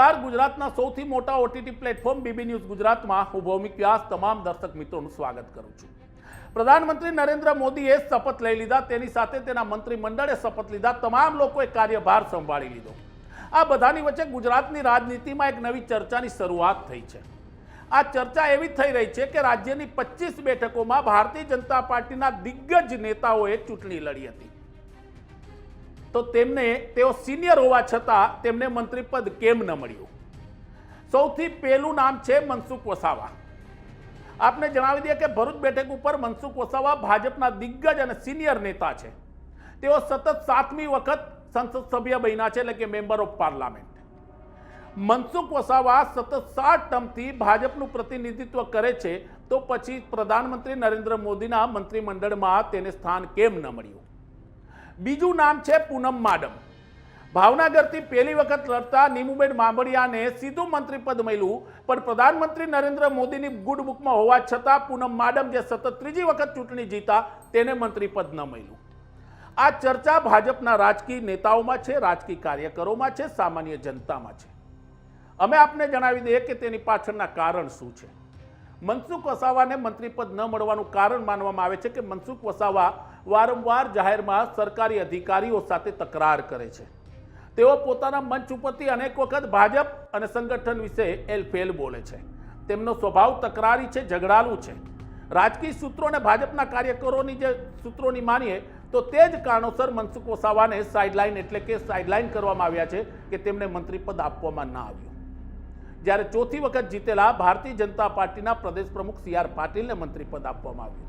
નમસ્કાર ગુજરાતના સૌથી મોટા ઓટીટી પ્લેટફોર્મ બીબી ન્યૂઝ ગુજરાતમાં હું ભૌમિક વ્યાસ તમામ દર્શક મિત્રોનું સ્વાગત કરું છું. પ્રધાનમંત્રી નરેન્દ્ર મોદીએ શપથ લઈ લીધા, તેની સાથે તેના મંત્રીમંડળે શપથ લીધા, તમામ લોકોએ કાર્યભાર સંભાળી લીધો. આ બધાની વચ્ચે ગુજરાતની રાજનીતિમાં એક નવી ચર્ચાની શરૂઆત થઈ છે. આ ચર્ચા એવી થઈ રહી છે કે રાજ્યની પચીસ બેઠકોમાં ભારતીય જનતા પાર્ટીના દિગ્ગજ નેતાઓએ ચૂંટણી લડી હતી. તો તેમને, તેઓ સિનિયર હોવા છતાં તેમને મંત્રીપદ કેમ ન મળ્યું? સૌથી પહેલું નામ છે મનસુખ વસાવા. આપને જણાવી દઈએ કે ભરૂચ બેઠક ઉપર મનસુખ વસાવા ભાજપના દિગ્ગજ અને સિનિયર નેતા છે. તેઓ સતત સાતમી વખત સંસદ સભ્ય બન્યા છે, એટલે કે member of parliament Mansukh Vasava સતત સાત ટર્મથી ભાજપનું પ્રતિનિધિત્વ કરે છે, તો પછી પ્રધાનમંત્રી નરેન્દ્ર મોદીના મંત્રીમંડળમાં તેને સ્થાન કેમ ન મળ્યું? બીજું નામ છે પૂનમ માડમ. ભાવનગરથી પહેલી વખત લડતા નીમુબેન માંબડિયાને સીધું મંત્રીપદ મળ્યું, પણ પ્રધાનમંત્રી નરેન્દ્ર મોદીની ગુડ બુકમાં હોવા છતાં પૂનમ માડમ જે સતત ત્રીજી વખત ચૂંટણી જીતા, તેને મંત્રીપદ ન મળ્યું. આ ચર્ચા ભાજપના રાજકીય નેતાઓમાં છે, રાજકીય કાર્યકરોમાં છે, સામાન્ય જનતામાં છે. અમે આપને જણાવી દઈએ કે તેની પાછળના કારણ શું છે? મનસુખ વસાવાને મંત્રીપદ ન મળવાનું કારણ માનવામાં આવે છે કે મનસુખ વસાવા વારંવાર જાહેરમાં સરકારી અધિકારીઓ સાથે તકરાર કરે છે. તેઓ પોતાના મંચ ઉપરથી અનેક વખત ભાજપ અને સંગઠન વિશે એલફેલ બોલે છે. તેમનો સ્વભાવ તકરારી છે, ઝઘડાલું છે. રાજકીય સૂત્રો અને ભાજપના કાર્યકરોની જે સૂત્રોની માનીએ તો તે જ કારણોસર મનસુખ વસાવાને સાઇડલાઇન એટલે કે સાઇડલાઇન કરવામાં આવ્યા છે કે તેમને મંત્રીપદ આપવામાં ના આવ્યું. જ્યારે ચોથી વખત જીતેલા ભારતીય જનતા પાર્ટીના પ્રદેશ પ્રમુખ સી આર પાટીલને મંત્રીપદ આપવામાં આવ્યું.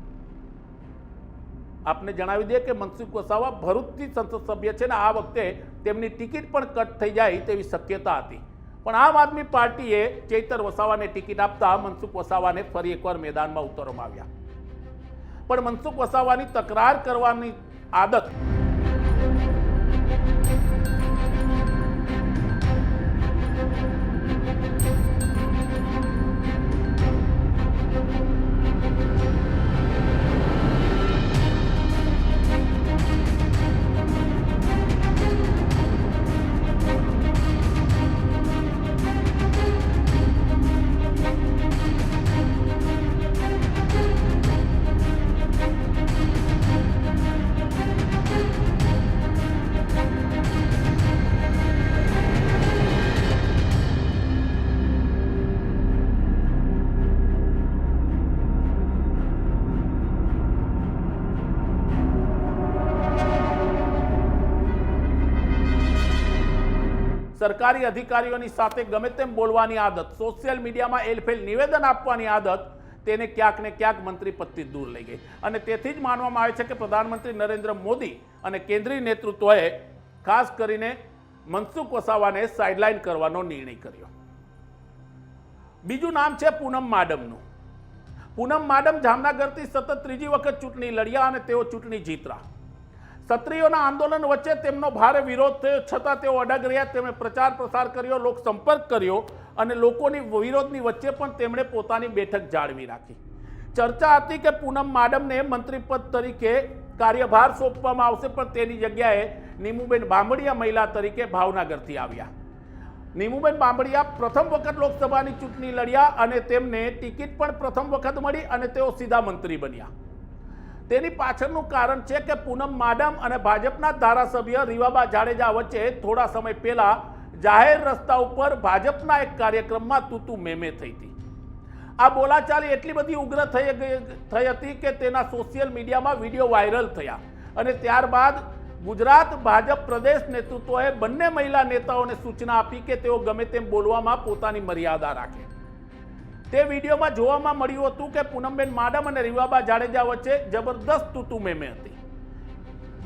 આપને જણાવી દઈએ કે મનસુખ વસાવા ભરૂચથી સંસદ સભ્ય છે ને આ વખતે તેમની ટિકિટ પણ કટ થઈ જાય તેવી શક્યતા હતી. પણ આમ આદમી પાર્ટીએ ચૈતર વસાવાને ટિકિટ આપતા મનસુખ વસાવાને ફરી એકવાર મેદાનમાં ઉતરવામાં આવ્યા. પણ મનસુખ વસાવાની તકરાર કરવાની આદત સરકારી અધિકારીઓની સાથે ગમે તેમ બોલવાની આદત સોશિયલ મીડિયામાં એલફેલ નિવેદન આપવાની આદત, તેને ક્યાંક ને ક્યાંક મંત્રી પદથી દૂર લઈ ગઈ. અને તેથી જ માનવામાં આવે છે કે પ્રધાનમંત્રી નરેન્દ્ર મોદી અને કેન્દ્રીય નેતૃત્વએ ખાસ કરીને મનસુખ વસાવાને સાઇડલાઇન કરવાનો નિર્ણય કર્યો. બીજું નામ છે પૂનમ માડમનું. પૂનમ માડમ જામનગરથી સતત ત્રીજી વખત ચૂંટણી લડ્યા અને તેઓ ચૂંટણી જીતરા. ક્ષત્રિયોના આંદોલન વચ્ચે તેમનો ભારે વિરોધ થયો. છતાં તેઓ અડગ રહ્યા. તેમણે પ્રચાર પ્રસાર કર્યો, લોક સંપર્ક કર્યો અને લોકોની વિરોધની વચ્ચે પણ તેમણે પોતાની બેઠક જાળવી રાખી. ચર્ચા હતી કે પૂનમ માડમને મંત્રીપદ તરીકે કાર્યભાર સોંપવામાં આવશે, પણ તેની જગ્યાએ નીમુબેન બાંભડિયા મહિલા તરીકે ભાવનગરથી આવ્યા. નીમુબેન બાંભડિયા પ્રથમ વખત લોકસભાની ચૂંટણી લડ્યા અને તેમને ટિકિટ પણ પ્રથમ વખત મળી અને તેઓ સીધા મંત્રી બન્યા. તેની પાછળનું કારણ છે કે પૂનમ માડમ અને ભાજપના ધારાસભ્ય રીવાબા જાડેજા વચ્ચે થોડા સમય પહેલા જાહેર રસ્તા ઉપર ભાજપના એક કાર્યક્રમમાં તૂતુ મેમે થઈ હતી. આ બોલાચાલી એટલી બધી ઉગ્ર થઈ થઈ હતી કે તેના સોશિયલ મીડિયામાં વીડિયો વાયરલ થયા અને ત્યારબાદ ગુજરાત ભાજપ પ્રદેશ નેતૃત્વએ બંને મહિલા નેતાઓને સૂચના આપી કે તેઓ ગમે તેમ બોલવામાં પોતાની મર્યાદા રાખે. તે વિડીયોમાં જોવામાં મળ્યું હતું કે પૂનમબેન માડમ અને રીવાબા જાડેજા વચ્ચે જબરદસ્ત તૂતુ મેમે હતી.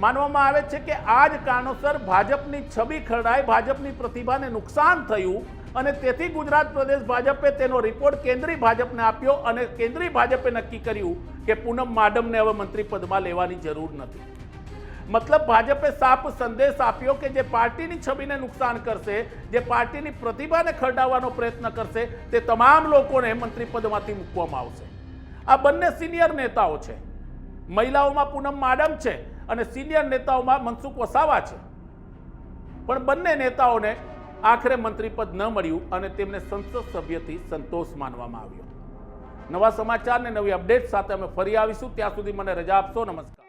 માનવામાં આવે છે કે આ જ કારણોસર ભાજપની છબી ખરડાઈ, ભાજપની પ્રતિભાને નુકસાન થયું અને તેથી ગુજરાત પ્રદેશ ભાજપે તેનો રિપોર્ટ કેન્દ્રીય ભાજપને આપ્યો અને કેન્દ્રીય ભાજપે નક્કી કર્યું કે પૂનમ માડમને હવે મંત્રી પદમાં લેવાની જરૂર નથી. મતલબ ભાજપે સાફ સંદેશ આપ્યો કે જે પાર્ટીની છબીને નુકસાન કરશે, જે પાર્ટીની પ્રતિભાને ખરડાવવાનો પ્રયત્ન કરશે, તે તમામ લોકોને મંત્રીપદમાંથી મૂકવામાં આવશે. આ બંને સિનિયર નેતાઓ છે. મહિલાઓમાં પૂનમ માડમ છે અને સિનિયર નેતાઓમાં મનસુખ વસાવા છે. પણ બંને નેતાઓને આખરે મંત્રીપદ ન મળ્યું અને તેમને સંસદ સભ્યથી સંતોષ માનવામાં આવ્યો. નવા સમાચાર ને નવી અપડેટ સાથે અમે ફરી આવીશું. ત્યાં સુધી મને રજા આપશો. નમસ્કાર.